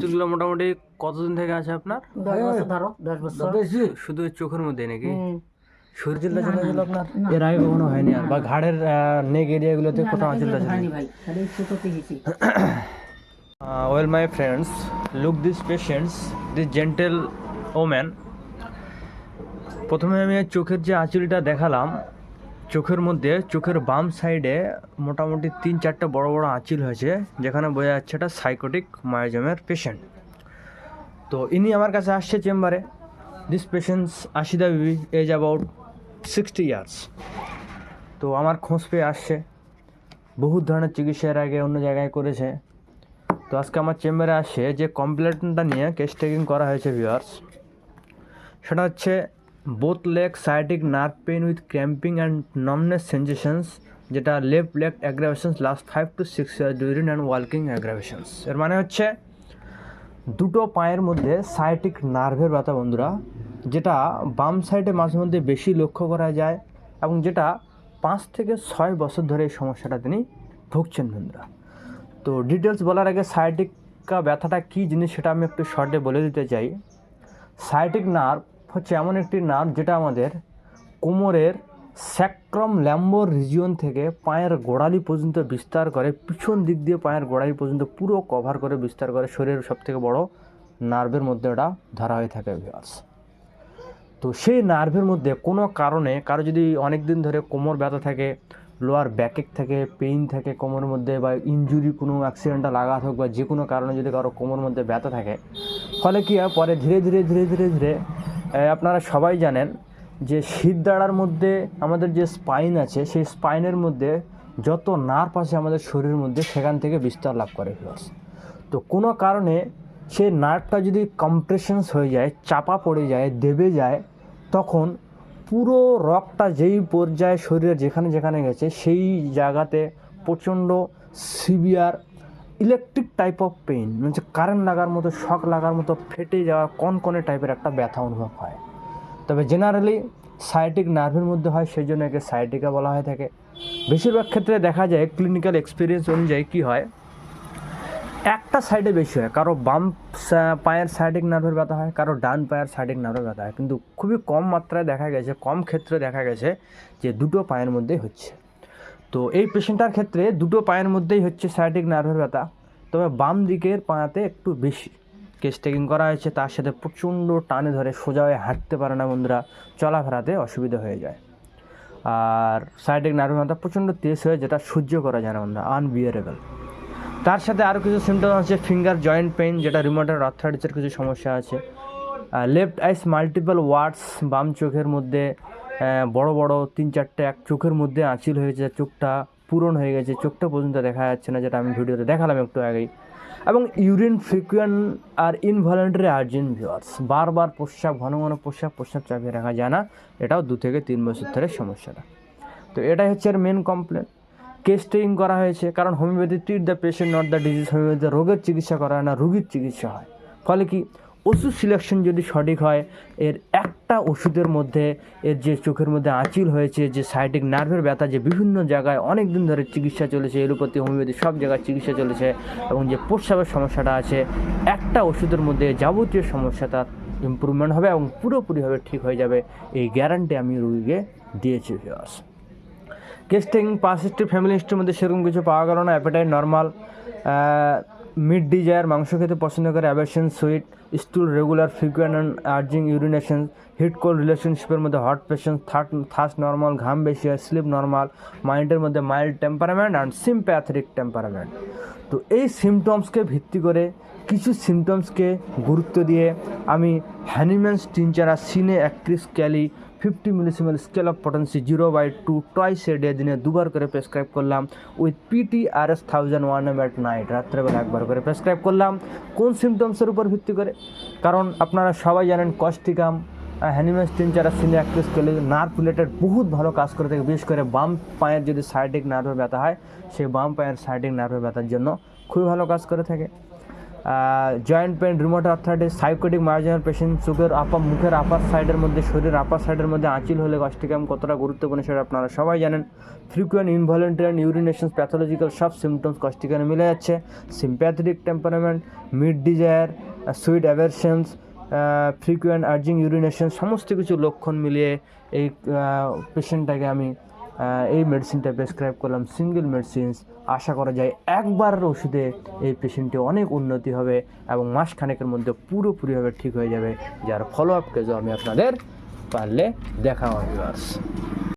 চুলগুলো মোটামুটি কতদিন থেকে আছে আপনার? দশ বছর ধরো দশ বছর। শুধু চোখের মধ্যে নাকি? হুম। চলে গেল আপনার? এর আগে কখনো হয়নি আর? বা ঘাড়ের নেক এরিয়াগুলোতে কোথাও আঁচলটা চলে well my friends look this patients this gentle woman প্রথমে আমি চোখের যে আঁচলটা দেখালাম চোখের মধ্যে, চোখের বাম সাইডে মোটামুটি তিন চারটা বড় বড় আঁচিল হয়েছে, যেখানে বোঝা যাচ্ছে এটা সাইকোটিক মায়োজমের পেশেন্ট তো ইনি আমার কাছে আসছে চেম্বারে। This patients আশিদা Bibi age about sixty years তো আমার খোঁজ পেয়ে আসছে। বহুত ধরনের চিকিৎসা এর আগে অন্য জায়গায় করেছে। তো আজকে আমার চেম্বারে আসে যে কমপ্লেনটা নিয়ে কেস টেকিং করা হয়েছে ভিউয়ার্স সেটা হচ্ছে both leg sciatic nerve pain with cramping and numbness sensations যেটা left leg aggravations last five to six year during and ওয়ালকিং aggravations এর মানে হচ্ছে, দুটো পায়ের মধ্যে সাইটিক নার্ভের ব্যথা বন্ধুরা, যেটা বাম সাইডে মাঝে মধ্যে বেশি লক্ষ্য করা যায় এবং যেটা পাঁচ থেকে ছয় বছর ধরে এই সমস্যাটা তিনি ভুগছেন বন্ধুরা। তো ডিটেলস বলার আগে সাইটিকা ব্যথাটা কী জিনিস সেটা আমি একটু শর্টে বলে দিতে চাই। সাইটিক নার্ভ হচ্ছে এমন একটি নার্ভ যেটা আমাদের কোমরের স্যাক্রম ল্যাম্বোর রিজিয়ন থেকে পায়ের গোড়ালি পর্যন্ত বিস্তার করে, পিছন দিক দিয়ে পায়ের গোড়ালি পর্যন্ত পুরো কভার করে বিস্তার করে শরীরের সবথেকে বড় নার্ভের মধ্যে ওটা ধরা হয়ে থাকে ভিউয়ার্স তো সেই নার্ভের মধ্যে কোনো কারণে কারও যদি অনেক দিন ধরে কোমর ব্যথা থাকে লোয়ার ব্যাকেক থাকে পেইন থাকে কোমরের মধ্যে বা ইনজুরি কোনো অ্যাক্সিডেন্টটা লাগা হোক বা যে কোনো কারণে যদি কারও কোমর মধ্যে ব্যথা থাকে, ফলে কী হয়? পরে ধীরে ধীরে ধীরে ধীরে ধীরে আপনারা সবাই জানেন যে শীত দাঁড়ার মধ্যে আমাদের যে স্পাইন আছে, সেই স্পাইনের মধ্যে যত নার্ভ আছে আমাদের শরীরের মধ্যে, সেখান থেকে বিস্তার লাভ করে ভিউয়ার্স তো কোনো কারণে সেই নার্ভটা যদি কম্প্রেশনস হয়ে যায়, চাপা পড়ে যায়, দেবে যায়, তখন পুরো রকটা যেই পর্যায়ে শরীরের যেখানে যেখানে গেছে, সেই জায়গাতে প্রচণ্ড severe electric type of pain মানে কারেন্ট লাগার মতো শক লাগার মতো, ফেটে যাওয়া, কনকনে টাইপের একটা ব্যথা অনুভব হয়। তবে জেনারেলি সাইটিক নার্ভের মধ্যে হয় সেই জন্য একে সাইটিকা বলা হয়ে থাকে। বেশিরভাগ ক্ষেত্রে দেখা যায় ক্লিনিক্যাল এক্সপিরিয়েন্স অনুযায়ী কী হয়? একটা সাইডে বেশি হয়, কারও বাম পায়ের সাইডিক নার্ভের ব্যথা হয়, কারও ডান পায়ের সাইডিক নার্ভের ব্যথা হয়। কিন্তু খুবই কম মাত্রায় দেখা গেছে, কম ক্ষেত্রে দেখা গেছে যে দুটো পায়ের মধ্যেই হচ্ছে। তো এই পেশেন্টটার ক্ষেত্রে দুটো পায়ের মধ্যেই হচ্ছে সাইডিক নার্ভের ব্যথা। তবে বাম দিকের পায়াতে একটু বেশি। কেস টেকিং করা হয়েছে, তার সাথে প্রচণ্ড টানে ধরে সোজা হয়ে হাঁটতে পারে না বন্ধুরা, চলাফেরাতে অসুবিধা হয়ে যায়। আর সাইডিক নার্ভের ব্যথা প্রচণ্ড তেজ হয়ে যেটা সহ্য করা যায় না বন্ধুরা আনবিয়ারেবল তার সাথে আরও কিছু সিমটম আছে ফিঙ্গার জয়েন্ট পেইন যেটা রিমোটের আর্থারাইটিসের কিছু সমস্যা আছে। লেফট আইস মাল্টিপল ওয়ার্ডস বাম চোখের মধ্যে বড় বড় তিন চারটে এক চোখের মধ্যে আঁচিল হয়েছে চোখটা পূরণ হয়ে গেছে, চোখটা পর্যন্ত দেখা যাচ্ছে না, যেটা আমি ভিডিওতে দেখালাম একটু আগেই। এবং ইউরিন ফ্রিকুয়েন্ট আর ইনভলেন্টারি আর্জেন্ট ভিউয়ার্স, বারবার প্রস্রাব, ঘন ঘন প্রস্রাব প্রস্রাব চাপিয়ে রাখা যায় না, এটাও দু থেকে তিন বছর ধরে সমস্যাটা। তো এটাই হচ্ছে এর মেন কমপ্লেন কেস টেকিং করা হয়েছে, কারণ homeopathy treat the patient not the disease homeopathy রোগের চিকিৎসা করা হয় না, রোগীর চিকিৎসা হয়। ফলে কি? ওষুধ সিলেকশন যদি সঠিক হয়, এর একটা ওষুধের মধ্যে, এর যে চোখের মধ্যে আঁচিল হয়েছে, যে সাইটিক নার্ভের ব্যথা, যে বিভিন্ন জায়গায় অনেক দিন ধরে চিকিৎসা চলেছে, এলোপ্যাথি হোমিওপ্যাথি সব জায়গায় চিকিৎসা চলেছে এবং যে প্রস্রাবের সমস্যাটা আছে, একটা ওষুধের মধ্যে যাবতীয় সমস্যাটা ইম্প্রুভমেন্ট হবে এবং পুরোপুরিভাবে ঠিক হয়ে যাবে। এই গ্যারান্টি আমি রুগীকে দিয়েছি কেস্টিং পাস হিস্ট্রি ফ্যামিলি হিস্ট্রির মধ্যে সেরকম কিছু পাওয়া গেল না অ্যাপেটাইট নর্মাল মিড ডিজায়ার মাংস খেতে পছন্দ করে aversion sweet, stool, regular, frequent and urging urination, heat cold রিলেশনশিপের মধ্যে হট পেশেন্ট থার্ট থাস নর্মাল, ঘাম বেশি হয়, স্লিপ নর্মাল, মাইন্ডের মধ্যে mild temperament and sympathetic temperament. তো এই সিমটমসকে ভিত্তি করে কিছু সিমটমসকে গুরুত্ব দিয়ে আমি Hahnemann's tinctura sine acris kali fifty millesimal scale of potency zero by two twice a day দিনে দুবার করে প্রেসক্রাইব করলাম। With PT R S thousand one M at night রাত্রেবেলা একবার করে প্রেসক্রাইব করলাম। কোন সিমটমসের উপর ভিত্তি করে? কারণ আপনারা সবাই জানেন Causticum হ্যানিম্যান্স tinctura sine acris Kelly nerve related বহুত ভালো কাজ করে থাকে, বিশেষ করে বাম পায়ের যদি সাইডিক নার্ভের ব্যথা হয়, সেই বাম পায়ের সাইডিক নার্ভের ব্যথার জন্য খুবই ভালো কাজ করে থাকে। Joint pain rheumatoid arthritis, psychotic marginal patient, চোখের আপা, মুখের আপার সাইডের মধ্যে, শরীরের আপার সাইডের মধ্যে আঁচিল হলে কষ্টিকাম কতটা গুরুত্বপূর্ণ সেটা আপনারা সবাই জানেন। ফ্রিকুয়েন্ট ইনভলেন্টারি ইউরিনেশন প্যাথোলজিক্যাল সব সিমটমস কষ্টিকানে মিলে যাচ্ছে। Sympathetic temperament meat desire sweet aversions frequent urging urination সমস্ত কিছু লক্ষণ মিলিয়ে এই পেশেন্টটাকে আমি এই মেডিসিনটা প্রেসক্রাইব করলাম সিঙ্গেল মেডিসিনস আশা করা যায় একবার ওষুধে এই পেশেন্টটি অনেক উন্নতি হবে এবং মাসখানেকের মধ্যে পুরোপুরিভাবে ঠিক হয়ে যাবে, যার ফলো আপ কেজও আমি আপনাদের পারলে দেখা হবে